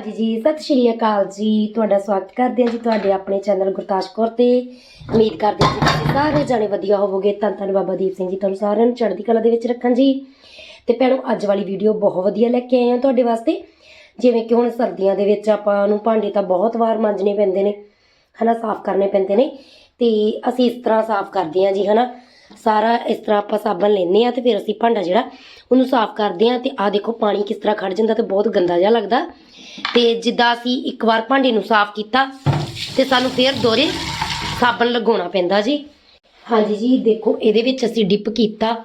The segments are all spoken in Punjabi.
ਹਾਂਜੀ ਜੀ, ਸਤਿ ਸ਼੍ਰੀ ਅਕਾਲ ਜੀ। ਤੁਹਾਡਾ ਸਵਾਗਤ ਕਰਦੇ ਹਾਂ ਜੀ ਤੁਹਾਡੇ ਆਪਣੇ ਚੈਨਲ ਗੁਰਤਾਜ ਕੌਰ ਤੇ। ਉਮੀਦ ਕਰਦੇ ਹਾਂ ਜੀ ਤੁਸੀਂ ਸਾਰੇ ਜਾਣੇ ਵਧੀਆ ਹੋਵੋਗੇ। ਤਾਂ ਧੰਨ ਬਾਬਾ ਦੀਪ ਸਿੰਘ ਜੀ ਤੁਹਾਨੂੰ ਸਾਰਿਆਂ ਨੂੰ ਚੜ੍ਹਦੀ ਕਲਾ ਦੇ ਵਿੱਚ ਰੱਖਣ ਜੀ। ਤੇ ਭੈਣੋ, ਅੱਜ ਵਾਲੀ ਵੀਡੀਓ ਬਹੁਤ ਵਧੀਆ ਲੈ ਕੇ ਆਏ ਹਾਂ ਤੁਹਾਡੇ ਵਾਸਤੇ। ਜਿਵੇਂ ਕਿ ਹੁਣ ਸਰਦੀਆਂ ਦੇ ਵਿੱਚ ਆਪਾਂ ਨੂੰ ਭਾਂਡੇ ਤਾਂ ਬਹੁਤ ਵਾਰ ਮਾਂਜਣੇ ਪੈਂਦੇ ਨੇ, ਹਨਾ, ਸਾਫ਼ ਕਰਨੇ ਪੈਂਦੇ ਨੇ। ਤੇ ਅਸੀਂ ਇਸ ਤਰ੍ਹਾਂ ਸਾਫ਼ ਕਰਦੇ ਹਾਂ ਜੀ, ਹਨਾ। ਸਾਰਾ ਇਸ ਤਰ੍ਹਾਂ ਆਪਾਂ ਸਾਬਣ ਲੈਂਦੇ ਆ ਤੇ ਫਿਰ ਅਸੀਂ ਭਾਂਡਾ ਜਿਹੜਾ ਉਹਨੂੰ ਸਾਫ਼ ਕਰਦੇ ਆ ਤੇ ਆਹ ਦੇਖੋ ਪਾਣੀ ਕਿਸ ਤਰ੍ਹਾਂ ਖੜ ਜਾਂਦਾ ਤੇ ਬਹੁਤ ਗੰਦਾ ਜਿਹਾ ਲੱਗਦਾ। ਤੇ ਜਿੱਦਾਂ ਅਸੀਂ ਇੱਕ ਵਾਰ ਭਾਂਡੇ ਨੂੰ ਸਾਫ਼ ਕੀਤਾ ਤੇ ਸਾਨੂੰ ਫਿਰ ਦੋਰੇ ਸਾਬਣ ਲਗਾਉਣਾ ਪੈਂਦਾ ਜੀ। ਹਾਂਜੀ ਜੀ, ਦੇਖੋ ਇਹਦੇ ਵਿੱਚ ਅਸੀਂ ਡਿਪ ਕੀਤਾ।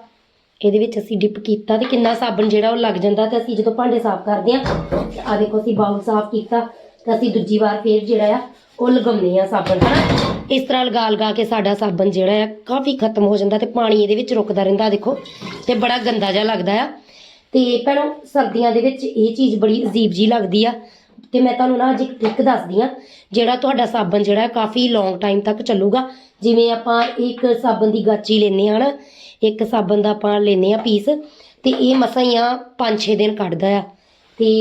ਇਹਦੇ ਵਿੱਚ ਅਸੀਂ ਡਿਪ ਕੀਤਾ ਤੇ ਕਿੰਨਾ ਸਾਬਣ ਜਿਹੜਾ ਉਹ ਲੱਗ ਜਾਂਦਾ ਤੇ ਅਸੀਂ ਜਦੋਂ ਭਾਂਡੇ ਸਾਫ਼ ਕਰਦੇ ਆ ਆ ਦੇਖੋ ਅਸੀਂ ਬਾਉਲ ਸਾਫ਼ ਕੀਤਾ ਤੇ ਅਸੀਂ ਦੂਜੀ ਵਾਰ ਫੇਰ ਜਿਹੜਾ ਆ ਉਹ ਲਗਾਉਂਦੇ ਆ ਸਾਬਣ, ਹਨਾ? ਇਸ ਤਰ੍ਹਾਂ ਲਗਾ ਲਗਾ ਕੇ ਸਾਡਾ ਸਾਬਣ ਜਿਹੜਾ ਆ ਕਾਫੀ ਖਤਮ ਹੋ ਜਾਂਦਾ ਤੇ ਪਾਣੀ ਇਹਦੇ ਵਿੱਚ ਰੁਕਦਾ ਰਹਿੰਦਾ, ਦੇਖੋ, ਤੇ ਬੜਾ ਗੰਦਾ ਜਿਹਾ ਲੱਗਦਾ ਆ। ਤੇ ਭੈਣੋ, ਸਰਦੀਆਂ ਦੇ ਵਿੱਚ ਇਹ ਚੀਜ਼ ਬੜੀ ਅਜੀਬ ਜੀ ਲੱਗਦੀ ਆ। ਤੇ ਮੈਂ ਤੁਹਾਨੂੰ ਨਾ ਅੱਜ ਇੱਕ ਟ੍ਰਿਕ ਦੱਸਦੀ ਆ, ਜਿਹੜਾ ਤੁਹਾਡਾ ਸਾਬਣ ਜਿਹੜਾ ਕਾਫੀ ਲੌਂਗ ਟਾਈਮ ਤੱਕ ਚੱਲੂਗਾ। ਜਿਵੇਂ ਆਪਾਂ ਇੱਕ ਸਾਬਣ ਦੀ ਗਾਚੀ ਲੈਨੇ ਆ ਨਾ, ਇੱਕ ਸਾਬਣ ਦਾ ਆਪਾਂ ਲੈਨੇ ਆ ਪੀਸ ਤੇ ਇਹ ਮਸਾਂ ਹੀ ਆ 5-6 ਦਿਨ ਕੱਢਦਾ ਆ। ਤੇ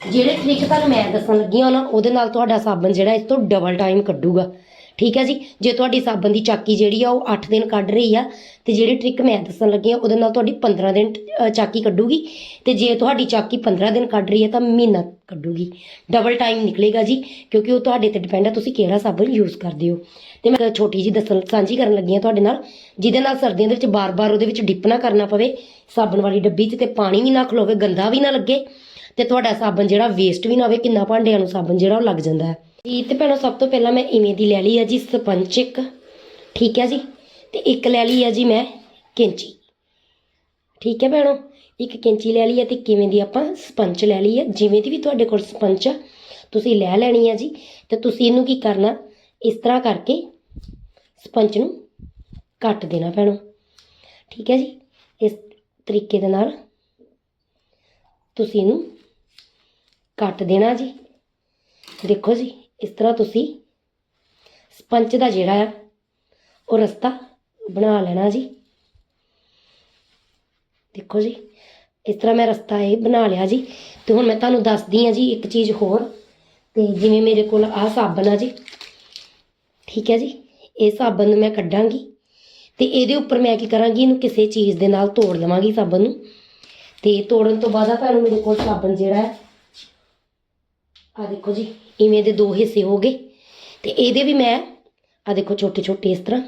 ਜਿਹੜੇ ਟ੍ਰਿਕ ਤੁਹਾਨੂੰ ਮੈਂ ਦੱਸਣ ਲੱਗੀ ਹਾਂ ਨਾ, ਉਹਦੇ ਨਾਲ ਤੁਹਾਡਾ ਸਾਬਣ ਜਿਹੜਾ ਇਸ ਤੋਂ ਡਬਲ ਟਾਈਮ ਕੱਢੂਗਾ। ਠੀਕ ਹੈ ਜੀ? ਜੇ ਤੁਹਾਡੀ ਸਾਬਣ ਦੀ ਚਾਕੀ ਜਿਹੜੀ ਆ, ਉਹ 8 ਦਿਨ ਕੱਢ ਰਹੀ ਆ, ਤੇ ਜਿਹੜੀ ਟ੍ਰਿਕ ਮੈਂ ਦੱਸਣ ਲੱਗੀ ਆ ਉਹਦੇ ਨਾਲ ਤੁਹਾਡੀ 15 ਦਿਨ ਚਾਕੀ ਕੱਢੂਗੀ। ਤੇ ਜੇ ਤੁਹਾਡੀ ਚਾਕੀ 15 ਦਿਨ ਕੱਢ ਰਹੀ ਹੈ, ਤਾਂ ਮਹੀਨਾ ਕੱਢੂਗੀ। ਡਬਲ ਟਾਈਮ ਨਿਕਲੇਗਾ ਜੀ, ਕਿਉਂਕਿ ਉਹ ਤੁਹਾਡੇ ਤੇ ਡਿਪੈਂਡ ਆ, ਤੁਸੀਂ ਕਿਹੜਾ ਸਾਬਣ ਯੂਜ਼ ਕਰਦੇ ਹੋ। ਤੇ ਮੈਂ ਛੋਟੀ ਜੀ ਦੱਸਣ, ਸਾਂਝੀ ਕਰਨ ਲੱਗੀ ਆ ਤੁਹਾਡੇ ਨਾਲ, ਜਿਹਦੇ ਨਾਲ ਸਰਦੀਆਂ ਦੇ ਵਿੱਚ ਬਾਰ-ਬਾਰ ਉਹਦੇ ਵਿੱਚ ਡਿਪ ਨਾ ਕਰਨਾ ਪਵੇ, ਸਾਬਣ ਵਾਲੀ ਡੱਬੀ 'ਚ ਤੇ ਪਾਣੀ ਵੀ ਨਾ ਖਲੋਵੇ, ਗੰਦਾ ਵੀ ਨਾ ਲੱਗੇ, ਤੇ ਤੁਹਾਡਾ ਸਾਬਣ ਜਿਹੜਾ ਵੇਸਟ ਵੀ ਨਾ ਹੋਵੇ, ਕਿੰਨਾ ਭਾਂਡਿਆਂ ਨੂੰ ਸਾਬਣ ਜਿਹੜਾ ਉਹ ਲੱਗ ਜਾਂਦਾ ਹੈ। ਜੀ ਤੇ ਭੈਣੋ, ਸਭ ਤੋਂ ਪਹਿਲਾਂ ਮੈਂ ਇਵੇਂ ਦੀ ਲੈ ਲਈ ਆ ਜੀ ਸਪੰਚ ਇੱਕ ਠੀਕ ਹੈ ਜੀ? ਤੇ ਇੱਕ ਲੈ ਲਈ ਆ ਜੀ ਮੈਂ ਕੈਂਚੀ। ਠੀਕ ਹੈ ਭੈਣੋ? ਇੱਕ ਕੈਂਚੀ ਲੈ ਲਈ ਆ ਤੇ ਕਿਵੇਂ ਦੀ ਆਪਾਂ ਸਪੰਚ ਲੈ ਲਈ ਆ? ਜਿਵੇਂ ਦੀ ਵੀ ਤੁਹਾਡੇ ਕੋਲ ਸਪੰਚ ਆ, ਤੁਸੀਂ ਲੈ ਲੈਣੀ ਆ ਜੀ। ਤੇ ਤੁਸੀਂ ਇਹਨੂੰ ਕੀ ਕਰਨਾ? ਇਸ ਤਰ੍ਹਾਂ ਕਰਕੇ ਸਪੰਚ ਨੂੰ ਕੱਟ ਦੇਣਾ ਭੈਣੋ। ਠੀਕ ਹੈ ਜੀ? ਇਸ ਤਰੀਕੇ ਦੇ ਨਾਲ ਤੁਸੀਂ ਇਹਨੂੰ ਕੱਟ ਦੇਣਾ ਜੀ। ਦੇਖੋ ਜੀ ਇਸ ਤਰ੍ਹਾਂ ਤੁਸੀਂ ਸਪੰਚ ਦਾ ਜਿਹੜਾ ਆ, ਉਹ ਰਸਤਾ ਬਣਾ ਲੈਣਾ ਜੀ। ਦੇਖੋ ਜੀ, ਇਸ ਤਰ੍ਹਾਂ ਮੈਂ ਰਸਤਾ ਇਹ ਬਣਾ ਲਿਆ ਜੀ। ਤੇ ਹੁਣ ਮੈਂ ਤੁਹਾਨੂੰ ਦੱਸਦੀ ਆ ਜੀ ਇੱਕ ਚੀਜ਼ ਹੋਰ। ਤੇ ਜਿਵੇਂ ਮੇਰੇ ਕੋਲ ਆਹ ਸਾਬਣ ਆ ਜੀ, ਠੀਕ ਹੈ ਜੀ? ਇਹ ਸਾਬਣ ਨੂੰ ਮੈਂ ਕੱਢਾਂਗੀ। ਤੇ ਇਹਦੇ ਉੱਪਰ ਮੈਂ ਕੀ ਕਰਾਂਗੀ, ਇਹਨੂੰ ਕਿਸੇ ਚੀਜ਼ ਦੇ ਨਾਲ ਤੋੜ ਲਵਾਂਗੀ ਸਾਬਣ ਨੂੰ। ਤੇ ਤੋੜਨ ਤੋਂ ਬਾਅਦ ਆ ਤੁਹਾਨੂੰ ਮੇਰੇ ਕੋਲ ਸਾਬਣ ਜਿਹੜਾ ਹੈ ਆ ਦੇਖੋ ਜੀ। ਇਵੇਂ ਦੇ ਦੋ ਹਿੱਸੇ ਹੋ ਗਏ। ਤੇ ਇਹਦੇ ਵੀ ਮੈਂ ਆ ਦੇਖੋ ਛੋਟੇ ਛੋਟੇ ਇਸ ਤਰ੍ਹਾਂ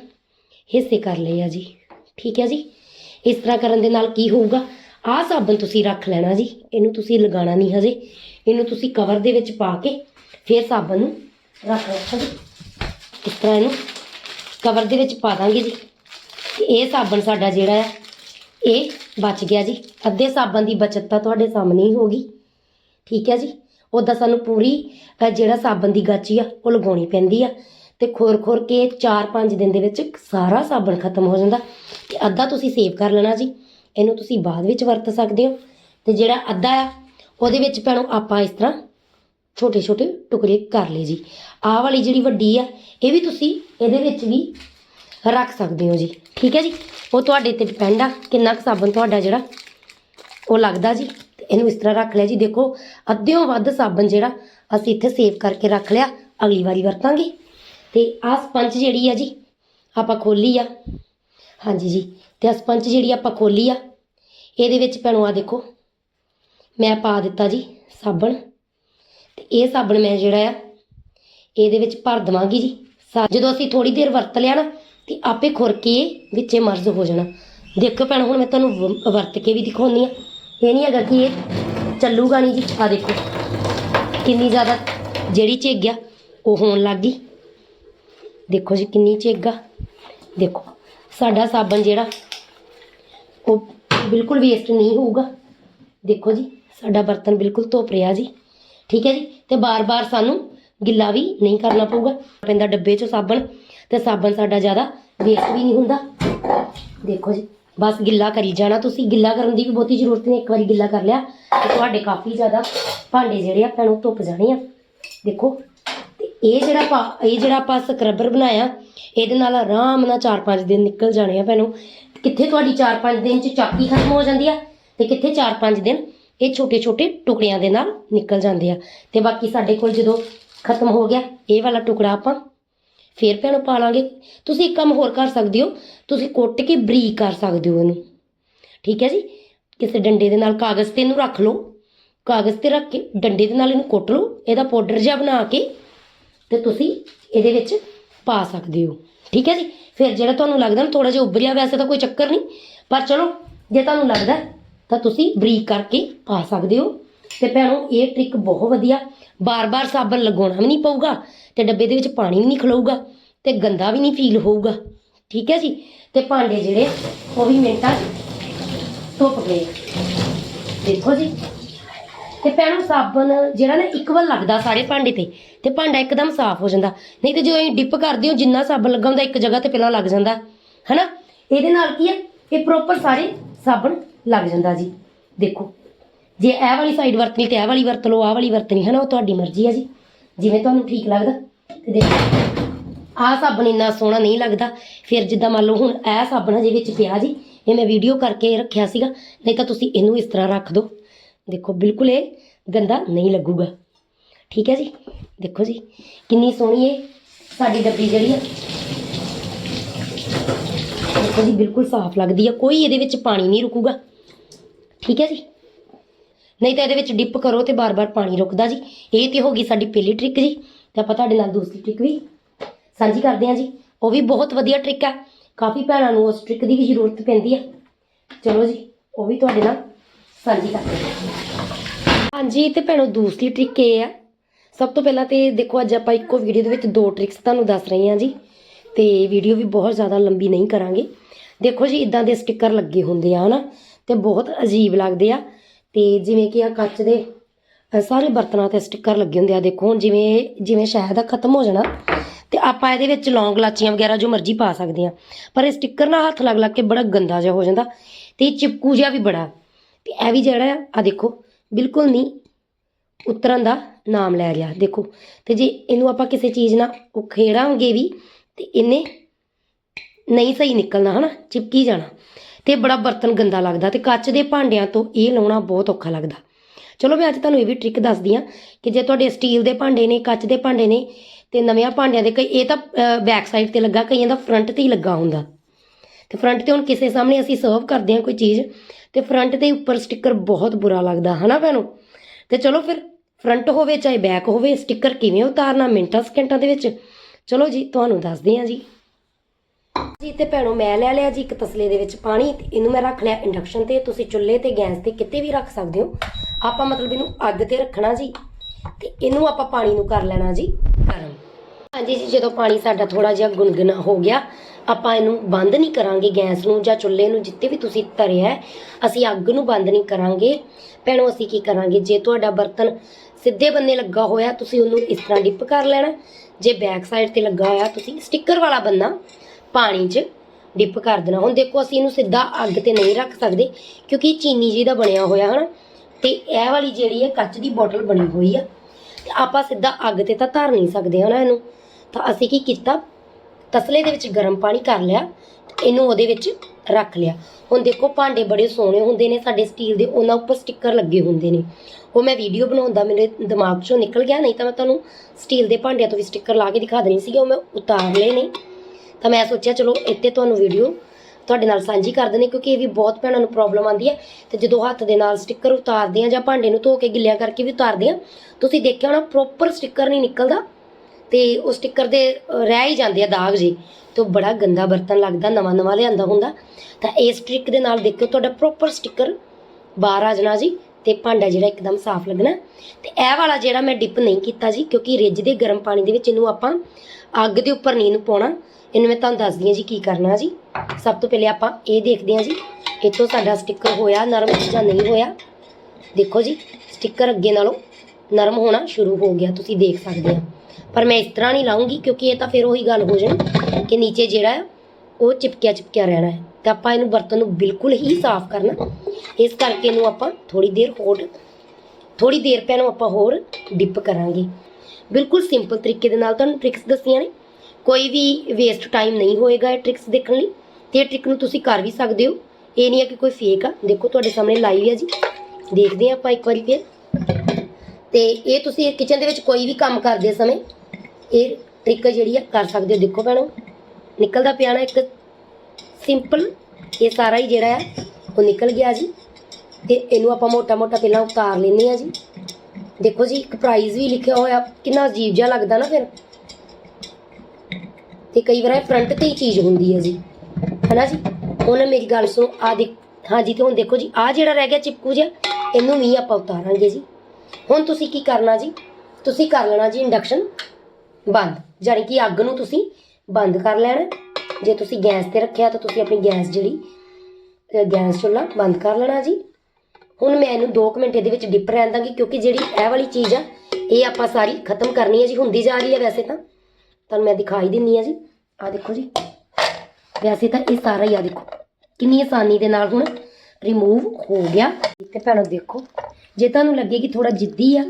ਹਿੱਸੇ ਕਰ ਲਏ ਆ ਜੀ। ਠੀਕ ਹੈ ਜੀ? ਇਸ ਤਰ੍ਹਾਂ ਕਰਨ ਦੇ ਨਾਲ ਕੀ ਹੋਊਗਾ? ਆਹ ਸਾਬਣ ਤੁਸੀਂ ਰੱਖ ਲੈਣਾ ਜੀ। ਇਹਨੂੰ ਤੁਸੀਂ ਲਗਾਉਣਾ ਨਹੀਂ ਹਜੇ। ਇਹਨੂੰ ਤੁਸੀਂ ਕਵਰ ਦੇ ਵਿੱਚ ਪਾ ਕੇ ਫਿਰ ਸਾਬਣ ਨੂੰ ਰੱਖ ਲੈਣਾ ਜੀ ਇਸ ਤਰ੍ਹਾਂ ਇਹਨੂੰ ਕਵਰ ਦੇ ਵਿੱਚ ਪਾ ਦਾਂਗੇ ਜੀ। ਇਹ ਸਾਬਣ ਸਾਡਾ ਜਿਹੜਾ ਹੈ, ਇਹ ਬਚ ਗਿਆ ਜੀ। ਅੱਧੇ ਸਾਬਣ ਦੀ ਬਚਤ ਤਾਂ ਤੁਹਾਡੇ ਸਾਹਮਣੇ ਹੀ ਹੋਗੀ ਠੀਕ ਹੈ ਜੀ? ਉੱਦਾਂ ਸਾਨੂੰ ਪੂਰੀ ਜਿਹੜਾ ਸਾਬਣ ਦੀ ਗਾਚੀ ਆ, ਉਹ ਲਗਾਉਣੀ ਪੈਂਦੀ ਆ। ਤੇ ਖੋਰ ਖੋਰ ਕੇ 4-5 ਦਿਨ ਦੇ ਵਿੱਚ ਸਾਰਾ ਸਾਬਣ ਖਤਮ ਹੋ ਜਾਂਦਾ। ਤੇ ਅੱਧਾ ਤੁਸੀਂ ਸੇਵ ਕਰ ਲੈਣਾ ਜੀ। ਇਹਨੂੰ ਤੁਸੀਂ ਬਾਅਦ ਵਿੱਚ ਵਰਤ ਸਕਦੇ ਹੋ। ਤੇ ਜਿਹੜਾ ਅੱਧਾ ਆ, ਉਹਦੇ ਵਿੱਚ ਭੈਣੋ ਆਪਾਂ ਇਸ ਤਰ੍ਹਾਂ ਛੋਟੇ ਛੋਟੇ ਟੁਕੜੇ ਕਰ ਲਏ ਜੀ। ਆਹ ਵਾਲੀ ਜਿਹੜੀ ਵੱਡੀ ਆ, ਇਹ ਵੀ ਤੁਸੀਂ ਇਹਦੇ ਵਿੱਚ ਵੀ ਰੱਖ ਸਕਦੇ ਹੋ ਜੀ। ਠੀਕ ਹੈ ਜੀ? ਉਹ ਤੁਹਾਡੇ ਤੇ ਡਿਪੈਂਡ ਆ ਕਿੰਨਾ ਕੁ ਸਾਬਣ ਤੁਹਾਡਾ ਜਿਹੜਾ ਉਹ ਲੱਗਦਾ ਜੀ, ਤੇ ਇਹਨੂੰ ਇਸ ਤਰ੍ਹਾਂ ਰੱਖ ਲਿਆ ਜੀ। ਦੇਖੋ, ਅੱਧਿਓਂ ਵੱਧ ਸਾਬਣ ਜਿਹੜਾ ਅਸੀਂ ਇੱਥੇ ਸੇਵ ਕਰਕੇ ਰੱਖ ਲਿਆ। ਅਗਲੀ ਵਾਰੀ ਵਰਤਾਂਗੇ। ਤੇ ਆਹ ਸਪੰਜ ਜਿਹੜੀ ਆ ਜੀ, ਆਪਾਂ ਖੋਲੀ ਆ। ਹਾਂਜੀ ਜੀ, ਤੇ ਆਹ ਸਪੰਜ ਜਿਹੜੀ ਆਪਾਂ ਖੋਲੀ ਆ, ਇਹਦੇ ਵਿੱਚ ਭੈਣੋ ਆ ਦੇਖੋ, ਮੈਂ ਪਾ ਦਿੱਤਾ ਜੀ ਸਾਬਣ। ਤੇ ਇਹ ਸਾਬਣ ਮੈਂ ਜਿਹੜਾ ਆ, ਇਹਦੇ ਵਿੱਚ ਭਰ ਦਵਾਂਗੀ ਜੀ। ਸਾ- ਜਦੋਂ ਅਸੀਂ ਥੋੜੀ ਦੇਰ ਵਰਤ ਲਿਆ ਨਾ, ਤੇ ਆਪੇ ਖੁਰ ਕੇ ਇਹ ਵਿੱਚੇ ਮਰਜ਼ ਹੋ ਜਾਣਾ। ਦੇਖੋ ਭੈਣ, ਹੁਣ ਮੈਂ ਤੁਹਾਨੂੰ ਵ- ਵਰਤ ਕੇ ਵੀ ਦਿਖਾਉਂਦੀ ਆ। ਇਹ ਨਹੀਂ ਹੈਗਾ ਕਿ ਇਹ ਚੱਲੂਗਾ ਨਹੀਂ ਜੀ। ਆ ਦੇਖੋ, ਕਿੰਨੀ ਜ਼ਿਆਦਾ ਜਿਹੜੀ ਝਿੱਗ ਆ, ਉਹ ਹੋਣ ਲੱਗ ਗਈ। ਦੇਖੋ ਜੀ ਕਿੰਨੀ ਝਿੱਗ ਆ। ਦੇਖੋ, ਸਾਡਾ ਸਾਬਣ ਜਿਹੜਾ, ਉਹ ਬਿਲਕੁਲ ਵੇਸਟ ਨਹੀਂ ਹੋਊਗਾ। ਦੇਖੋ ਜੀ, ਸਾਡਾ ਬਰਤਨ ਬਿਲਕੁਲ ਧੁੱਪ ਰਿਹਾ ਜੀ। ਠੀਕ ਹੈ ਜੀ, ਤੇ ਬਾਰ-ਬਾਰ ਸਾਨੂੰ ਗਿੱਲਾ ਵੀ ਨਹੀਂ ਕਰਨਾ ਪਊਗਾ। ਪੈਂਦਾ ਡੱਬੇ 'ਚੋਂ ਸਾਬਣ, ਤੇ ਸਾਬਣ ਸਾਡਾ ਜ਼ਿਆਦਾ ਵੇਸਟ ਵੀ ਨਹੀਂ ਹੁੰਦਾ। ਦੇਖੋ ਜੀ ਬਸ ਗਿੱਲਾ ਕਰੀ ਜਾਣਾ। ਤੁਸੀਂ ਗਿੱਲਾ ਕਰਨ ਦੀ ਵੀ ਬਹੁਤੀ ਜ਼ਰੂਰਤ ਨਹੀਂ, ਇੱਕ ਵਾਰੀ ਗਿੱਲਾ ਕਰ ਲਿਆ ਤੇ ਤੁਹਾਡੇ ਕਾਫੀ ਜ਼ਿਆਦਾ ਭਾਂਡੇ ਜਿਹੜੇ ਆ ਭੈਣੋਂ ਧੁੱਪ ਜਾਣੇ ਆ। ਦੇਖੋ, ਤੇ ਇਹ ਜਿਹੜਾ ਪਾ ਇਹ ਜਿਹੜਾ ਆਪਾਂ ਸਕਰਬਰ ਬਣਾਇਆ, ਇਹਦੇ ਨਾਲ ਆਰਾਮ ਨਾਲ 4-5 ਦਿਨ ਨਿਕਲ ਜਾਣੇ ਆ ਭੈਣੋ। ਕਿੱਥੇ ਤੁਹਾਡੀ 4-5 ਦਿਨ ਚ ਚਾਕੀ ਖਤਮ ਹੋ ਜਾਂਦੀ ਆ ਤੇ ਕਿੱਥੇ 4-5 ਦਿਨ ਇਹ ਛੋਟੇ ਛੋਟੇ ਟੁਕੜਿਆਂ ਦੇ ਨਾਲ ਨਿਕਲ ਜਾਂਦੇ ਆ। ਤੇ ਬਾਕੀ ਸਾਡੇ ਕੋਲ ਜਦੋਂ ਖਤਮ ਹੋ ਗਿਆ, ਇਹ ਵਾਲਾ ਟੁਕੜਾ ਆਪਾਂ ਫੇਰ ਭੈਣੋ ਪਾ ਲਾਂਗੇ ਤੁਸੀਂ ਇੱਕ ਕੰਮ ਹੋਰ ਕਰ ਸਕਦੇ ਹੋ। ਤੁਸੀਂ ਕੁੱਟ ਕੇ ਬਰੀਕ ਕਰ ਸਕਦੇ ਹੋ ਇਹਨੂੰ। ਠੀਕ ਹੈ ਜੀ? ਕਿਸੇ ਡੰਡੇ ਦੇ ਨਾਲ ਕਾਗਜ਼ ਤੇ ਇਹਨੂੰ ਰੱਖ ਲਓ। ਕਾਗਜ਼ ਤੇ ਰੱਖ ਕੇ ਡੰਡੇ ਦੇ ਨਾਲ ਇਹਨੂੰ ਕੁੱਟ ਲਓ। ਇਹਦਾ ਪਾਊਡਰ ਜਿਹਾ ਬਣਾ ਕੇ ਤੇ ਤੁਸੀਂ ਇਹਦੇ ਵਿੱਚ ਪਾ ਸਕਦੇ ਹੋ। ਠੀਕ ਹੈ ਜੀ? ਫਿਰ ਜਿਹੜਾ ਤੁਹਾਨੂੰ ਲੱਗਦਾ ਨਾ ਥੋੜਾ ਜਿਹਾ ਉੱਭਰਿਆ, ਵੈਸੇ ਤਾਂ ਕੋਈ ਚੱਕਰ ਨਹੀਂ। ਪਰ ਚਲੋ, ਜੇ ਤੁਹਾਨੂੰ ਲੱਗਦਾ ਤਾਂ ਤੁਸੀਂ ਬਰੀਕ ਕਰਕੇ ਪਾ ਸਕਦੇ ਹੋ। ਤੇ ਭੈਣੋ, ਇਹ ਟ੍ਰਿਕ ਬਹੁਤ ਵਧੀਆ। ਬਾਰ-ਬਾਰ ਸਾਬਣ ਲਗਾਉਣਾ ਵੀ ਨਹੀਂ ਪਊਗਾ ਤੇ ਡੱਬੇ ਦੇ ਵਿੱਚ ਪਾਣੀ ਵੀ ਨਹੀਂ ਖਲੋਊਗਾ ਤੇ ਗੰਦਾ ਵੀ ਨਹੀਂ ਫੀਲ ਹੋਊਗਾ। ਠੀਕ ਹੈ ਜੀ? ਤੇ ਭਾਂਡੇ ਜਿਹੜੇ, ਉਹ ਵੀ ਮਿੰਟਾਂ ਧੁੱਪ ਗਏ। ਦੇਖੋ ਜੀ। ਤੇ ਭੈਣੋ, ਸਾਬਣ ਜਿਹੜਾ ਨਾ ਇਕਵਲ ਲੱਗਦਾ ਸਾਰੇ ਭਾਂਡੇ ਤੇ ਤੇ ਭਾਂਡਾ ਇੱਕਦਮ ਸਾਫ਼ ਹੋ ਜਾਂਦਾ। ਨਹੀਂ ਤੇ ਜਦੋਂ ਅਸੀਂ ਡਿਪ ਕਰਦੇ ਹੋ, ਜਿੰਨਾ ਸਾਬਣ ਲੱਗਾ ਹੁੰਦਾ, ਇੱਕ ਜਗ੍ਹਾ ਤੇ ਪਹਿਲਾਂ ਲੱਗ ਜਾਂਦਾ। ਹਨਾ? ਇਹਦੇ ਨਾਲ ਕੀ ਹੈ? ਇਹ ਪ੍ਰੋਪਰ ਸਾਰੇ ਸਾਬਣ ਲੱਗ ਜਾਂਦਾ ਜੀ। ਦੇਖੋ। ਜੇ ਇਹ ਵਾਲੀ ਸਾਈਡ ਵਰਤਣੀ ਤੇ ਇਹ ਵਾਲੀ ਵਰਤ ਲਓ, ਆਹ ਵਾਲੀ ਵਰਤਣੀ ਹੈ ਨਾ ਉਹ ਤੁਹਾਡੀ ਮਰਜ਼ੀ ਹੈ ਜੀ। ਜਿਵੇਂ ਤੁਹਾਨੂੰ ਠੀਕ ਲੱਗਦਾ। ਤੇ ਦੇਖੋ, ਆਹ ਸਾਬਣ ਇੰਨਾ ਸੋਹਣਾ ਨਹੀਂ ਲੱਗਦਾ। ਫਿਰ ਜਿੱਦਾਂ ਮੰਨ ਲਓ ਹੁਣ ਇਹ ਸਾਬਣ ਹਜੇ ਵਿੱਚ ਪਿਆ ਜੀ, ਇਹ ਮੈਂ ਵੀਡੀਓ ਕਰਕੇ ਰੱਖਿਆ ਸੀਗਾ, ਨਹੀਂ ਤਾਂ ਤੁਸੀਂ ਇਹਨੂੰ ਇਸ ਤਰ੍ਹਾਂ ਰੱਖ ਦਿਓ। ਦੇਖੋ, ਬਿਲਕੁਲ ਇਹ ਗੰਦਾ ਨਹੀਂ ਲੱਗੂਗਾ। ਠੀਕ ਹੈ ਜੀ? ਦੇਖੋ ਜੀ, ਕਿੰਨੀ ਸੋਹਣੀ ਇਹ ਸਾਡੀ ਡੱਬੀ ਜਿਹੜੀ ਆ ਦੇਖੋ ਜੀ, ਬਿਲਕੁਲ ਸਾਫ਼ ਲੱਗਦੀ ਆ ਕੋਈ ਇਹਦੇ ਵਿੱਚ ਪਾਣੀ ਨਹੀਂ ਰੁਕੂਗਾ। ਠੀਕ ਹੈ ਜੀ? ਨਹੀਂ ਤਾਂ ਇਹਦੇ ਵਿੱਚ ਡਿਪ ਕਰੋ ਤੇ ਬਾਰ-ਬਾਰ ਪਾਣੀ ਰੁਕਦਾ ਜੀ। ਇਹ ਤੇ ਹੋ ਗਈ ਸਾਡੀ ਪਹਿਲੀ ਟ੍ਰਿਕ ਜੀ। ਤੇ ਆਪਾਂ ਤੁਹਾਡੇ ਨਾਲ ਦੂਸਰੀ ਟ੍ਰਿਕ ਵੀ ਸਾਂਝੀ ਕਰਦੇ ਹਾਂ ਜੀ। ਉਹ ਵੀ ਬਹੁਤ ਵਧੀਆ ਟ੍ਰਿਕ ਹੈ ਕਾਫੀ ਭੈਣਾਂ ਨੂੰ ਉਸ ਟ੍ਰਿਕ ਦੀ ਵੀ ਜ਼ਰੂਰਤ ਪੈਂਦੀ ਹੈ ਚਲੋ ਜੀ, ਉਹ ਵੀ ਤੁਹਾਡੇ ਨਾਲ ਸਾਂਝੀ ਕਰਦੇ ਹਾਂ। ਹਾਂਜੀ, ਤੇ ਭੈਣੋ, ਦੂਸਰੀ ਟ੍ਰਿਕ ਇਹ ਆ। ਸਭ ਤੋਂ ਪਹਿਲਾਂ ਤੇ ਦੇਖੋ, ਅੱਜ ਆਪਾਂ ਇੱਕੋ ਵੀਡੀਓ ਦੇ ਵਿੱਚ ਦੋ ਟ੍ਰਿਕਸ ਤੁਹਾਨੂੰ ਦੱਸ ਰਹੇ ਹਾਂ ਜੀ। ਤੇ ਵੀਡੀਓ ਵੀ ਬਹੁਤ ਜ਼ਿਆਦਾ ਲੰਬੀ ਨਹੀਂ ਕਰਾਂਗੇ। ਦੇਖੋ ਜੀ, ਇਦਾਂ ਦੇ ਸਟicker ਲੱਗੇ ਹੁੰਦੇ ਆ, ਹਨਾ? ਤੇ ਬਹੁਤ ਅਜੀਬ ਲੱਗਦੇ ਆ। ਤੇ ਜਿਵੇਂ ਕਿ ਆ ਕੱਚ ਦੇ ਸਾਰੇ ਬਰਤਨਾਂ ਤੇ ਸਟicker ਲੱਗੇ ਹੁੰਦੇ ਆ, ਦੇਖੋ ਹੁਣ ਜਿਵੇਂ ਜਿਵੇਂ ਸ਼ਹਿਦ ਆ, ਖਤਮ ਹੋ ਜਾਣਾ। ਤੇ ਆਪਾਂ ਇਹਦੇ ਵਿੱਚ ਲੌਂਗ ਲਾਚੀਆਂ ਵਗੈਰਾ ਜੋ ਮਰਜ਼ੀ ਪਾ ਸਕਦੇ ਆ। ਪਰ ਇਹ ਸਟicker ਨਾਲ ਹੱਥ ਲੱਗ ਲੱਗ ਕੇ ਬੜਾ ਗੰਦਾ ਜਿਹਾ ਹੋ ਜਾਂਦਾ। ਤੇ ਇਹ ਚਿਪਕੂ ਜਿਹਾ ਵੀ ਬੜਾ। ਤੇ ਇਹ ਵੀ ਜਿਹੜਾ ਆ ਆ ਦੇਖੋ, ਬਿਲਕੁਲ ਨਹੀਂ ਉਤਰਨ ਦਾ ਨਾਮ ਲੈ ਰਿਹਾ, ਦੇਖੋ। ਤੇ ਜੇ ਇਹਨੂੰ ਆਪਾਂ ਕਿਸੇ ਚੀਜ਼ ਨਾਲ ਉਖੇੜਾਂਗੇ ਵੀ, ਤੇ ਇਹਨੇ ਨਹੀਂ ਸਹੀ ਨਿਕਲਣਾ, ਹਨਾ? ਚਿਪਕੀ ਜਾਣਾ। ਤੇ ਬੜਾ ਬਰਤਨ ਗੰਦਾ ਲੱਗਦਾ ਤੇ ਕੱਚ ਦੇ ਭਾਂਡਿਆਂ ਤੋਂ ਇਹ ਲਾਉਣਾ ਬਹੁਤ ਔਖਾ ਲੱਗਦਾ। ਚਲੋ ਮੈਂ ਅੱਜ ਤੁਹਾਨੂੰ ਇਹ ਵੀ ਟ੍ਰਿਕ ਦੱਸਦੀ ਆ ਕਿ ਜੇ ਤੁਹਾਡੇ ਸਟੀਲ ਦੇ ਭਾਂਡੇ ਨੇ, ਕੱਚ ਦੇ ਭਾਂਡੇ ਨੇ ਤੇ ਨਵਿਆਂ ਭਾਂਡਿਆਂ ਦੇ, ਕਈ ਇਹ ਤਾਂ ਬੈਕ ਸਾਈਡ ਤੇ ਲੱਗਾ, ਕਈਆਂ ਦਾ ਫਰੰਟ ਤੇ ਹੀ ਲੱਗਾ ਹੁੰਦਾ। ਤੇ ਫਰੰਟ ਤੇ ਹੁਣ ਕਿਸੇ ਸਾਹਮਣੇ ਅਸੀਂ ਸਰਵ ਕਰਦੇ ਹਾਂ ਕੋਈ ਚੀਜ਼ ਤੇ ਫਰੰਟ ਤੇ ਉੱਪਰ ਸਟicker ਬਹੁਤ ਬੁਰਾ ਲੱਗਦਾ, ਹਨਾ ਭੈਣੋ? ਤੇ ਚਲੋ ਫਿਰ ਫਰੰਟ ਹੋਵੇ ਚਾਹੇ ਬੈਕ ਹੋਵੇ ਸਟicker ਕਿਵੇਂ ਉਤਾਰਨਾ ਮਿੰਟਾਂ ਸਕਿੰਟਾਂ ਦੇ ਵਿੱਚ? ਚਲੋ ਜੀ, ਤੁਹਾਨੂੰ ਦੱਸਦੇ ਹਾਂ ਜੀ। ਜੀ ਤੇ ਭੈਣੋ, ਮੈਂ ਲੈ ਲਿਆ ਜੀ ਇੱਕ ਤਸਲੇ ਦੇ ਵਿੱਚ ਪਾਣੀ ਇਹਨੂੰ ਮੈਂ ਰੱਖ ਲਿਆ ਇੰਡਕਸ਼ਨ ਤੇ। ਤੁਸੀਂ ਚੁੱਲ੍ਹੇ ਤੇ ਗੈਸ ਤੇ ਕਿਤੇ ਵੀ ਰੱਖ ਸਕਦੇ ਹੋ। ਆਪਾਂ ਮਤਲਬ ਇਹਨੂੰ ਅੱਗ ਤੇ ਰੱਖਣਾ ਜੀ ਤੇ ਇਹਨੂੰ ਆਪਾਂ ਪਾਣੀ ਨੂੰ ਕਰ ਲੈਣਾ ਜੀ ਗਰਮ। ਹਾਂਜੀ ਜੀ, ਜਦੋਂ ਪਾਣੀ ਸਾਡਾ ਥੋੜਾ ਜਿਹਾ ਗੁਨਗੁਨਾ ਹੋ ਗਿਆ, ਆਪਾਂ ਇਹਨੂੰ ਬੰਦ ਨਹੀਂ ਕਰਾਂਗੇ ਗੈਸ ਨੂੰ ਜਾਂ ਚੁੱਲ੍ਹੇ ਨੂੰ ਜਿੱਤੇ ਵੀ ਤੁਸੀਂ ਧਰਿਆ, ਅਸੀਂ ਅੱਗ ਨੂੰ ਬੰਦ ਨਹੀਂ ਕਰਾਂਗੇ। ਭੈਣੋ, ਅਸੀਂ ਕੀ ਕਰਾਂਗੇ, ਜੇ ਤੁਹਾਡਾ ਬਰਤਨ ਸਿੱਧੇ ਬੰਨੇ ਲੱਗਾ ਹੋਇਆ, ਤੁਸੀਂ ਉਹਨੂੰ ਇਸ ਤਰ੍ਹਾਂ ਡਿਪ ਕਰ ਲੈਣਾ। ਜੇ ਬੈਕ ਸਾਈਡ ਤੇ ਲੱਗਾ ਹੋਇਆ, ਤੁਸੀਂ ਸਟicker ਵਾਲਾ ਬੰਨਾ ਪਾਣੀ 'ਚ ਡਿਪ ਕਰ ਦੇਣਾ। ਹੁਣ ਦੇਖੋ ਅਸੀਂ ਇਹਨੂੰ ਸਿੱਧਾ ਅੱਗ ਤੇ ਨਹੀਂ ਰੱਖ ਸਕਦੇ, ਕਿਉਂਕਿ ਇਹ ਚੀਨੀ ਜੀ ਦਾ ਬਣਿਆ ਹੋਇਆ ਹਨ। ਤੇ ਇਹ ਵਾਲੀ ਜਿਹੜੀ ਹੈ ਕੱਚ ਦੀ ਬੋਟਲ ਬਣੀ ਹੋਈ ਆ। ਤੇ ਆਪਾਂ ਸਿੱਧਾ ਅੱਗ ਤੇ ਤਾਂ ਧਰ ਨਹੀਂ ਸਕਦੇ ਹਨਾ ਇਹਨੂੰ। ਤਾਂ ਅਸੀਂ ਕੀ ਕੀਤਾ, ਤਸਲੇ ਦੇ ਵਿੱਚ ਗਰਮ ਪਾਣੀ ਕਰ ਲਿਆ ਤੇ ਇਹਨੂੰ ਉਹਦੇ ਵਿੱਚ ਰੱਖ ਲਿਆ। ਹੁਣ ਦੇਖੋ ਭਾਂਡੇ ਬੜੇ ਸੋਹਣੇ ਹੁੰਦੇ ਨੇ, ਸਾਡੇ ਸਟੀਲ ਦੇ ਉਹਨਾਂ ਉੱਪਰ ਸਟicker ਲੱਗੇ ਹੁੰਦੇ ਨੇ। ਉਹ ਮੈਂ ਵੀਡੀਓ ਬਣਾਉਂਦਾ, ਮੇਰੇ ਦਿਮਾਗ 'ਚੋਂ ਨਿਕਲ ਗਿਆ, ਨਹੀਂ ਤਾਂ ਮੈਂ ਤੁਹਾਨੂੰ ਸਟੀਲ ਦੇ ਭਾਂਡਿਆਂ ਤੋਂ ਵੀ ਸਟicker ਲਾ ਕੇ ਦਿਖਾ ਦੇਣੀ ਸੀਗੀ, ਉਹ ਮੈਂ ਉਤਾਰ ਲਏ ਨੇ। ਤਾਂ ਮੈਂ ਸੋਚਿਆ ਚਲੋ ਇੱਥੇ ਤੁਹਾਨੂੰ ਵੀਡੀਓ ਤੁਹਾਡੇ ਨਾਲ ਸਾਂਝੀ ਕਰ ਦਿੰਦੇ ਕਿਉਂਕਿ ਇਹ ਵੀ ਬਹੁਤ ਭੈਣਾਂ ਨੂੰ ਪ੍ਰੋਬਲਮ ਆਉਂਦੀ ਹੈ। ਤੇ ਜਦੋਂ ਹੱਥ ਦੇ ਨਾਲ ਸਟicker ਉਤਾਰਦੇ ਆ ਜਾਂ ਭਾਂਡੇ ਨੂੰ ਧੋ ਕੇ ਗਿੱਲਿਆ ਕਰਕੇ ਵੀ ਉਤਾਰਦੇ ਆ ਤੁਸੀਂ ਦੇਖਿਆ ਹੋਣਾ ਪ੍ਰੋਪਰ ਸਟicker ਨਹੀਂ ਨਿਕਲਦਾ ਤੇ ਉਹ ਸਟicker ਦੇ ਰਹਿ ਹੀ ਜਾਂਦੇ ਆ ਦਾਗ ਜੀ ਤੇ ਉਹ ਬੜਾ ਗੰਦਾ ਬਰਤਨ ਲੱਗਦਾ, ਨਵਾਂ ਨਵਾਂ ਲਿਆਂਦਾ ਹੁੰਦਾ। ਤਾਂ ਇਸ ਟ੍ਰਿਕ ਦੇ ਨਾਲ ਦੇਖਿਓ ਤੁਹਾਡਾ ਪ੍ਰੋਪਰ ਸਟicker ਬਾਹਰ ਆ ਜਾਣਾ ਜੀ ਤੇ ਭਾਂਡਾ ਜਿਹੜਾ ਇੱਕਦਮ ਸਾਫ਼ ਲੱਗਣਾ। ਤੇ ਇਹ ਵਾਲਾ ਜਿਹੜਾ ਮੈਂ ਡਿਪ ਨਹੀਂ ਕੀਤਾ ਜੀ, ਕਿਉਂਕਿ ਰਿੱਝ ਦੇ ਗਰਮ ਪਾਣੀ ਦੇ ਵਿੱਚ ਇਹਨੂੰ ਆਪਾਂ ਅੱਗ ਦੇ ਉੱਪਰ ਨਹੀਂ ਨੂੰ ਪਾਉਣਾ। ਇਹਨੂੰ ਮੈਂ ਤੁਹਾਨੂੰ ਦੱਸਦੀ ਹਾਂ ਜੀ ਕੀ ਕਰਨਾ ਜੀ। ਸਭ ਤੋਂ ਪਹਿਲੇ ਆਪਾਂ ਇਹ ਦੇਖਦੇ ਹਾਂ ਜੀ, ਇੱਥੋਂ ਸਾਡਾ ਸਟicker ਹੋਇਆ, ਨਰਮ ਜਾਂ ਨਹੀਂ ਹੋਇਆ। ਦੇਖੋ ਜੀ ਸਟicker ਅੱਗੇ ਨਾਲੋਂ ਨਰਮ ਹੋਣਾ ਸ਼ੁਰੂ ਹੋ ਗਿਆ, ਤੁਸੀਂ ਦੇਖ ਸਕਦੇ ਆ ਪਰ ਮੈਂ ਇਸ ਤਰ੍ਹਾਂ ਨਹੀਂ ਲਾਉਂਗੀ, ਕਿਉਂਕਿ ਇਹ ਤਾਂ ਫਿਰ ਉਹੀ ਗੱਲ ਹੋ ਜਾਣੀ ਕਿ ਨੀਚੇ ਜਿਹੜਾ ਹੈ ਉਹ ਚਿਪਕਿਆ ਚਿਪਕਿਆ ਰਹਿਣਾ ਹੈ। ਤੇ ਆਪਾਂ ਇਹਨੂੰ ਬਰਤਨ ਨੂੰ ਬਿਲਕੁਲ ਹੀ ਸਾਫ਼ ਕਰਨਾ। ਇਸ ਕਰਕੇ ਇਹਨੂੰ ਆਪਾਂ ਥੋੜੀ ਦੇਰ ਹੋਰ ਥੋੜੀ ਦੇਰ ਪਹਿਲਾਂ ਆਪਾਂ ਹੋਰ ਡਿਪ ਕਰਾਂਗੇ। ਬਿਲਕੁਲ ਸਿੰਪਲ ਤਰੀਕੇ ਦੇ ਨਾਲ ਤੁਹਾਨੂੰ ਟ੍ਰਿਕਸ ਦੱਸੀਆਂ ਨੇ। ਕੋਈ ਵੀ ਵੇਸਟ ਟਾਈਮ ਨਹੀਂ ਹੋਏਗਾ ਇਹ ਟ੍ਰਿਕਸ ਦੇਖਣ ਲਈ ਤੇ ਇਹ ਟ੍ਰਿਕ ਨੂੰ ਤੁਸੀਂ ਕਰ ਵੀ ਸਕਦੇ ਹੋ। ਇਹ ਨਹੀਂ ਆ ਕਿ ਕੋਈ ਫੇਕ ਆ। ਦੇਖੋ ਤੁਹਾਡੇ ਸਾਹਮਣੇ ਲਾਈਵ ਆ ਜੀ। ਦੇਖਦੇ ਹਾਂ ਆਪਾਂ ਇੱਕ ਵਾਰੀ ਫਿਰ। ਤੇ ਇਹ ਤੁਸੀਂ ਕਿਚਨ ਦੇ ਵਿੱਚ ਕੋਈ ਵੀ ਕੰਮ ਕਰਦੇ ਸਮੇਂ ਇਹ ਟ੍ਰਿਕ ਜਿਹੜੀ ਆ ਕਰ ਸਕਦੇ ਹੋ। ਦੇਖੋ ਭੈਣੋ, ਨਿਕਲਦਾ ਪਿਆ ਨਾ ਇੱਕ ਸਿੰਪਲ ਇਹ ਸਾਰਾ ਹੀ ਜਿਹੜਾ ਆ, ਉਹ ਨਿਕਲ ਗਿਆ ਜੀ। ਤੇ ਇਹਨੂੰ ਆਪਾਂ ਮੋਟਾ ਮੋਟਾ ਪਹਿਲਾਂ ਉਤਾਰ ਲੈਂਦੇ ਆ ਜੀ। ਦੇਖੋ ਜੀ, ਇੱਕ ਪ੍ਰਾਈਜ਼ ਵੀ ਲਿਖਿਆ ਹੋਇਆ, ਕਿੰਨਾ ਅਜੀਬ ਜਿਹਾ ਲੱਗਦਾ ਨਾ ਫਿਰ। ਤੇ ਕਈ ਵਾਰ ਫਰੰਟ ਤੇ ਹੀ ਚੀਜ਼ ਹੁੰਦੀ ਹੈ ਜੀ। ਹਨਾ ਜੀ? ਹੁਣ ਮੇਰੀ ਗੱਲ ਸੁਣੋ ਆ ਦੇ ਹਾਂਜੀ ਤੇ ਹੁਣ ਦੇਖੋ ਜੀ ਆ ਜਿਹੜਾ ਰਹਿ ਗਿਆ ਚਿਪਕੂ ਜਿਹਾ, ਇਹਨੂੰ ਵੀ ਆਪਾਂ ਉਤਾਰਾਂਗੇ ਜੀ। ਹੁਣ ਤੁਸੀਂ ਕੀ ਕਰਨਾ ਜੀ? ਤੁਸੀਂ ਕਰ ਲੈਣਾ ਜੀ ਇੰਡਕਸ਼ਨ ਬੰਦ। ਜਾਣੀ ਕਿ ਅੱਗ ਨੂੰ ਤੁਸੀਂ ਬੰਦ ਕਰ ਲੈਣਾ। ਜੇ ਤੁਸੀਂ ਗੈਸ ਤੇ ਰੱਖਿਆ ਤਾਂ ਤੁਸੀਂ ਆਪਣੀ ਗੈਸ ਜਿਹੜੀ ਗੈਸ ਚੁੱਲ੍ਹਾ ਬੰਦ ਕਰ ਲੈਣਾ ਜੀ। ਹੁਣ ਮੈਂ ਇਹਨੂੰ 2 ਮਿੰਟ ਇਹਦੇ ਵਿੱਚ ਡਿਪ ਰਹਿਣ ਦਾਂਗੀ, ਕਿਉਂਕਿ ਜਿਹੜੀ ਇਹ ਵਾਲੀ ਚੀਜ਼ ਆ, ਇਹ ਆਪਾਂ ਸਾਰੀ ਖਤਮ ਕਰਨੀ ਹੈ ਜੀ, ਹੁੰਦੀ ਜਾ ਰਹੀ ਹੈ ਵੈਸੇ ਤਾਂ। ਤੁਹਾਨੂੰ ਮੈਂ ਦਿਖਾਈ ਦਿੰਨੀ ਆ ਜੀ। ਆ ਦੇਖੋ ਜੀ। ਵੈਸੇ ਤਾਂ ਇਹ ਸਾਰਾ ਹੀ ਆ ਦੇਖੋ। ਕਿੰਨੀ ਆਸਾਨੀ ਦੇ ਨਾਲ ਹੁਣ ਰਿਮੂਵ ਹੋ ਗਿਆ। ਤੇ ਭੈਣੋ ਦੇਖੋ, ਜੇ ਤੁਹਾਨੂੰ ਲੱਗੇ ਕਿ ਥੋੜਾ ਜਿੱਦੀ ਆ,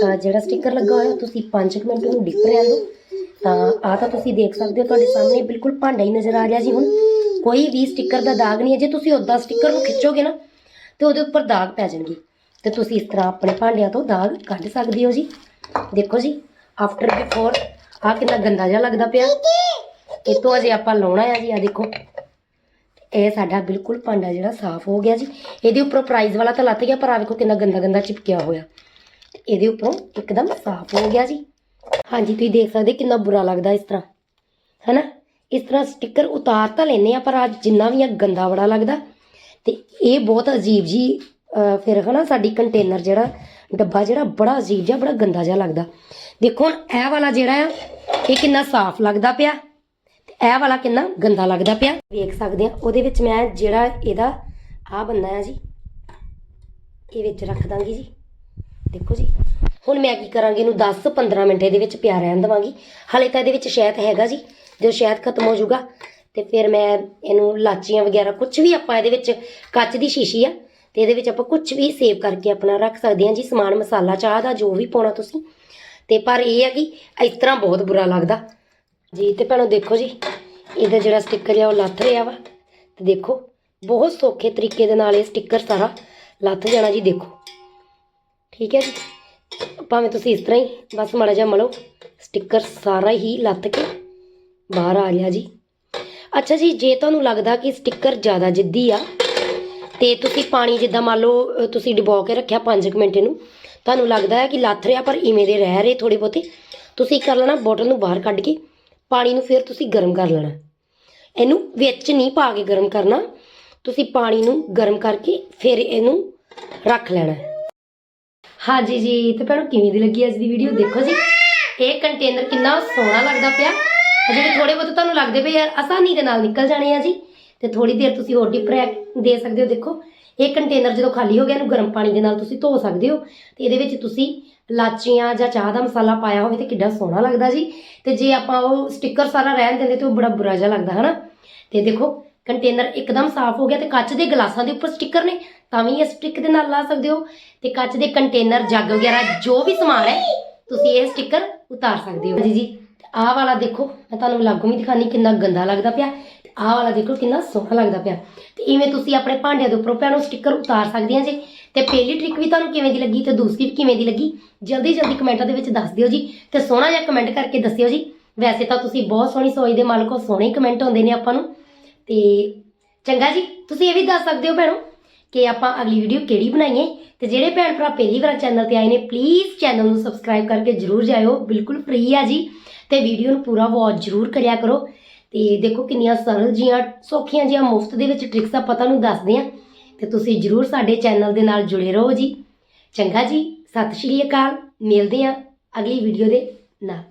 ਤਾਂ ਜਿਹੜਾ ਸਟicker ਲੱਗਾ ਹੋਇਆ, ਤੁਸੀਂ 5 ਮਿੰਟ ਉਹਨੂੰ ਡਿੱਪ ਰਹਿਣ ਦਿਓ। ਤਾਂ ਆ ਤਾਂ ਤੁਸੀਂ ਦੇਖ ਸਕਦੇ ਹੋ, ਤੁਹਾਡੇ ਸਾਹਮਣੇ ਬਿਲਕੁਲ ਭਾਂਡਾ ਹੀ ਨਜ਼ਰ ਆ ਰਿਹਾ ਜੀ ਹੁਣ। ਕੋਈ ਵੀ ਸਟicker ਦਾ ਦਾਗ ਨਹੀਂ ਹੈ। ਜੇ ਤੁਸੀਂ ਉਦਾਂ ਸਟicker ਨੂੰ ਖਿੱਚੋਗੇ ਨਾ, ਤੇ ਉਹਦੇ ਉੱਪਰ ਦਾਗ ਪੈ ਜਾਣਗੇ। ਤੇ ਤੁਸੀਂ ਇਸ ਤਰ੍ਹਾਂ ਆਪਣੇ ਭਾਂਡਿਆਂ ਤੋਂ ਦਾਗ ਕੱਢ ਸਕਦੇ ਹੋ ਜੀ। ਦੇਖੋ ਜੀ ਆਫਟਰ ਬਿਫੋਰ ਆ ਕਿੰਨਾ ਗੰਦਾ ਜਿਹਾ ਲੱਗਦਾ ਪਿਆ। ਇਹ ਤੋਂ ਅਜੇ ਆਪਾਂ ਲਾਉਣਾ ਆ ਜੀ ਆ ਦੇਖੋ। ਇਹ ਸਾਡਾ ਬਿਲਕੁਲ ਭਾਂਡਾ ਜਿਹੜਾ ਸਾਫ਼ ਹੋ ਗਿਆ ਜੀ। ਇਹਦੇ ਉੱਪਰੋਂ ਪ੍ਰਾਈਜ਼ ਵਾਲਾ ਤਾਂ ਲੱਥ ਗਿਆ ਪਰ ਆ ਵੇਖੋ ਕਿੰਨਾ ਗੰਦਾ ਗੰਦਾ ਚਿਪਕਿਆ ਹੋਇਆ। ਇਹਦੇ ਉੱਪਰੋਂ ਇੱਕਦਮ ਸਾਫ਼ ਹੋ ਗਿਆ ਜੀ। ਹਾਂਜੀ ਤੁਸੀਂ ਦੇਖ ਸਕਦੇ ਕਿੰਨਾ ਬੁਰਾ ਲੱਗਦਾ ਇਸ ਤਰ੍ਹਾਂ। ਹੈਨਾ? ਇਸ ਤਰ੍ਹਾਂ ਸਟicker ਉਤਾਰ ਤਾਂ ਲੈਨੇ ਆ ਪਰ ਅੱਜ ਜਿੰਨਾ ਵੀ ਆ ਗੰਦਾ ਬੜਾ ਲੱਗਦਾ। ਤੇ ਇਹ ਬਹੁਤ ਅਜੀਬ ਜੀ ਫਿਰ ਹਨਾ ਸਾਡੀ ਕੰਟੇਨਰ ਜਿਹੜਾ ਡੱਬਾ ਜਿਹੜਾ ਬੜਾ ਅਜੀਬ ਜਿਹਾ, ਬੜਾ ਗੰਦਾ ਜਿਹਾ ਲੱਗਦਾ। ਦੇਖੋ ਹੁਣ ਇਹ ਵਾਲਾ ਜਿਹੜਾ ਆ, ਇਹ ਕਿੰਨਾ ਸਾਫ਼ ਲੱਗਦਾ ਪਿਆ ਤੇ ਇਹ ਵਾਲਾ ਕਿੰਨਾ ਗੰਦਾ ਲੱਗਦਾ ਪਿਆ। ਵੇਖ ਸਕਦੇ ਆ, ਉਹਦੇ ਵਿੱਚ ਮੈਂ ਜਿਹੜਾ ਇਹਦਾ ਆ ਬੰਦਾ ਆ ਜੀ, ਇਹ ਵਿੱਚ ਰੱਖ ਦਾਂਗੀ ਜੀ। ਦੇਖੋ ਜੀ, ਹੁਣ ਮੈਂ ਕੀ ਕਰਾਂਗੀ, ਇਹਨੂੰ 10-15 ਮਿੰਟ ਇਹਦੇ ਵਿੱਚ ਪਿਆ ਰਹਿਣ ਦਵਾਂਗੀ। ਹਲੇ ਤਾਂ ਇਹਦੇ ਵਿੱਚ ਸ਼ਹਿਦ ਹੈਗਾ ਜੀ, ਜਦੋਂ ਸ਼ਹਿਦ ਖਤਮ ਹੋ ਜਾਊਗਾ ਤੇ ਫਿਰ ਮੈਂ ਇਹਨੂੰ ਲਾਚੀਆਂ ਵਗੈਰਾ ਕੁਝ ਵੀ ਆਪਾਂ ਇਹਦੇ ਵਿੱਚ ਕੱਚ ਦੀ ਸ਼ੀਸ਼ੀ ਆ ਤੇ ਇਹਦੇ ਵਿੱਚ ਆਪਾਂ ਕੁਝ ਵੀ ਸੇਵ ਕਰਕੇ ਆਪਣਾ ਰੱਖ ਸਕਦੇ ਹਾਂ ਜੀ, ਸਮਾਨ, ਮਸਾਲਾ, ਚਾਹ ਦਾ ਜੋ ਵੀ ਪਾਉਣਾ ਤੁਸੀਂ। ਤੇ ਪਰ ਇਹ ਹੈ ਕਿ ਇਸ ਤਰ੍ਹਾਂ ਬਹੁਤ ਬੁਰਾ ਲੱਗਦਾ। ਜੀ, ਤੇ ਭੈਣੋ ਦੇਖੋ ਜੀ, ਇਹਦਾ ਜਿਹੜਾ ਸਟicker ਆ ਉਹ ਲੱਥ ਰਿਹਾ ਵਾ। ਤੇ ਦੇਖੋ, ਬਹੁਤ ਸੌਖੇ ਤਰੀਕੇ ਦੇ ਨਾਲ ਇਹ ਸਟicker ਸਾਰਾ ਲੱਥ ਜਾਣਾ ਜੀ, ਦੇਖੋ। ਠੀਕ ਹੈ ਜੀ? ਭਾਵੇਂ ਤੁਸੀਂ ਇਸ ਤਰ੍ਹਾਂ ਹੀ, ਬਸ ਮਾੜਾ ਜਿਹਾ ਮਲੋ ਸਟicker ਸਾਰਾ ਹੀ ਲੱਥ ਕੇ ਬਾਹਰ ਆ ਗਿਆ ਜੀ। ਅੱਛਾ ਜੀ, ਜੇ ਤੁਹਾਨੂੰ ਲੱਗਦਾ ਕਿ ਸਟicker ਜ਼ਿਆਦਾ ਜਿੱਦੀ ਆ ਤੇ ਤੁਸੀਂ ਪਾਣੀ ਜਿੱਦਾਂ ਮੰਨ ਲਓ ਤੁਸੀਂ ਡੁਬੋ ਕੇ ਰੱਖਿਆ 5 ਮਿੰਟ ਇਹਨੂੰ, ਤੁਹਾਨੂੰ ਲੱਗਦਾ ਹੈ ਕਿ ਲੱਥ ਰਿਹਾ, ਪਰ ਇਵੇਂ ਦੇ ਰਹਿ ਰਹੇ ਥੋੜੇ ਬਹੁਤੇ। ਤੁਸੀਂ ਕਰ ਲੈਣਾ ਬੋਟਲ ਨੂੰ ਬਾਹਰ ਕੱਢ ਕੇ, ਪਾਣੀ ਨੂੰ ਫਿਰ ਤੁਸੀਂ ਗਰਮ ਕਰ ਲੈਣਾ। ਇਹਨੂੰ ਵਿੱਚ ਨਹੀਂ ਪਾ ਕੇ ਗਰਮ ਕਰਨਾ, ਤੁਸੀਂ ਪਾਣੀ ਨੂੰ ਗਰਮ ਕਰਕੇ ਫਿਰ ਇਹਨੂੰ ਰੱਖ ਲੈਣਾ। ਹਾਂਜੀ ਜੀ, ਤੇ ਭੈਣੋ ਕਿਵੇਂ ਦੀ ਲੱਗੀ ਅੱਜ ਦੀ ਵੀਡੀਓ ਦੇਖੋ ਜੀ, ਇਹ ਕੰਟੇਨਰ ਕਿੰਨਾ ਸੋਹਣਾ ਲੱਗਦਾ ਪਿਆ। ਜਿਹੜੇ ਥੋੜੇ ਬਹੁਤ ਤੁਹਾਨੂੰ ਲੱਗਦੇ ਪਏ ਯਾਰ ਆਸਾਨੀ ਦੇ ਨਾਲ ਨਿਕਲ ਜਾਣੇ ਆ ਜੀ। ਤੇ ਥੋੜੀ ਦੇਰ ਤੁਸੀਂ ਹੋਰ ਡਿਪ ਰਹਿ ਦੇ ਸਕਦੇ ਹੋ, ਦੇਖੋ। ਇਹ ਕੰਟੇਨਰ ਜਦੋਂ ਖਾਲੀ ਹੋ ਗਿਆ, ਇਹਨੂੰ ਗਰਮ ਪਾਣੀ ਦੇ ਨਾਲ ਤੁਸੀਂ ਧੋ ਸਕਦੇ ਹੋ। ਤੇ ਇਹਦੇ ਵਿੱਚ ਤੁਸੀਂ ਲਾਚੀਆਂ ਜਾਂ ਚਾਹ ਦਾ ਮਸਾਲਾ ਪਾਇਆ ਹੋਵੇ ਤੇ ਕਿੱਡਾ ਸੋਹਣਾ ਲੱਗਦਾ ਜੀ। ਤੇ ਜੇ ਆਪਾਂ ਉਹ ਸਟicker ਸਾਰਾ ਰਹਿਣ ਦਿੰਦੇ ਤੇ ਉਹ ਬੜਾ ਬੁਰਾ ਜਿਹਾ ਲੱਗਦਾ, ਹਨਾ? ਤੇ ਦੇਖੋ ਕੰਟੇਨਰ ਇੱਕਦਮ ਸਾਫ਼ ਹੋ ਗਿਆ ਤੇ ਕੱਚ ਦੇ ਗਲਾਸਾਂ ਦੇ ਉੱਪਰ ਸਟicker ਨੇ, ਤਾਂ ਵੀ ਇਹ ਸਟਿਕ ਦੇ ਨਾਲ ਲਾ ਸਕਦੇ ਹੋ। ਤੇ ਕੱਚ ਦੇ ਕੰਟੇਨਰ ਜੱਗ ਵਗੈਰਾ, ਜੋ ਵੀ ਸਮਾਨ ਹੈ, ਤੁਸੀਂ ਇਹ ਸਟicker ਉਤਾਰ ਸਕਦੇ ਹੋ। ਜੀ ਜੀ ਆਹ ਵਾਲਾ ਦੇਖੋ, ਮੈਂ ਤੁਹਾਨੂੰ ਲਾਗੋਂ ਵੀ ਦਿਖਾਣੀ ਕਿੰਨਾ ਗੰਦਾ ਲੱਗਦਾ ਪਿਆ। ਤੇ ਆਹ ਵਾਲਾ ਦੇਖੋ ਕਿੰਨਾ ਸੋਹਣਾ ਲੱਗਦਾ ਪਿਆ। ਤੇ ਇਵੇਂ ਤੁਸੀਂ ਆਪਣੇ ਭਾਂਡਿਆਂ ਦੇ ਉੱਪਰੋਂ ਭੈਣੋ ਸਟicker ਉਤਾਰ ਸਕਦੇ ਸਕਦੀਆਂ ਜੀ। ਤੇ ਪਹਿਲੀ ਟ੍ਰਿਕ ਵੀ ਤੁਹਾਨੂੰ ਕਿਵੇਂ ਦੀ ਲੱਗੀ ਤੇ ਦੂਸਰੀ ਵੀ ਕਿਵੇਂ ਦੀ ਲੱਗੀ, ਜਲਦੀ ਜਲਦੀ ਕਮੈਂਟਾਂ ਦੇ ਵਿੱਚ ਦੱਸ ਦਿਓ ਜੀ। ਤੇ ਸੋਹਣਾ ਜਿਹਾ ਕਮੈਂਟ ਕਰਕੇ ਦੱਸਿਓ ਜੀ। ਵੈਸੇ ਤਾਂ ਤੁਸੀਂ ਬਹੁਤ ਸੋਹਣੀ ਸੋਚ ਦੇ ਮਾਲਕ ਹੋ, ਸੋਹਣੇ ਹੀ ਕਮੈਂਟ ਆਉਂਦੇ ਨੇ ਆਪਾਂ ਨੂੰ। ਤੇ ਚੰਗਾ ਜੀ, ਤੁਸੀਂ ਇਹ ਵੀ ਦੱਸ ਸਕਦੇ ਹੋ ਭੈਣੋ ਕਿ ਆਪਾਂ ਅਗਲੀ ਵੀਡੀਓ ਕਿਹੜੀ ਬਣਾਈਏ। ਤੇ ਜਿਹੜੇ ਭੈਣ ਭਰਾ ਪਹਿਲੀ ਵਾਰ ਚੈਨਲ ਤੇ ਆਏ ਨੇ ਪਲੀਜ਼ ਚੈਨਲ ਨੂੰ ਸਬਸਕ੍ਰਾਈਬ ਕਰਕੇ ਜਰੂਰ ਜਾਇਓ। ਬਿਲਕੁਲ ਫ੍ਰੀ ਆ ਜੀ। ਤੇ ਵੀਡੀਓ ਨੂੰ ਪੂਰਾ ਵਾਚ ਜਰੂਰ ਕਰਿਆ ਕਰੋ। ਤੇ ਦੇਖੋ ਕਿੰਨੀਆਂ ਸਰਲ ਜੀਆਂ, ਸੌਖੀਆਂ ਜੀਆਂ ਮੁਫਤ ਦੇ ਵਿੱਚ ਟ੍ਰਿਕਸ ਆਪਾਂ ਤੁਹਾਨੂੰ ਦੱਸਦੇ ਆ ਤੇ ਤੁਸੀਂ ਜਰੂਰ ਸਾਡੇ ਚੈਨਲ ਦੇ ਨਾਲ ਜੁੜੇ ਰਹੋ ਜੀ। ਚੰਗਾ ਜੀ, ਸਤਿ ਸ਼੍ਰੀ ਅਕਾਲ, ਮਿਲਦੇ ਆ ਅਗਲੀ ਵੀਡੀਓ ਦੇ ਨਾਲ।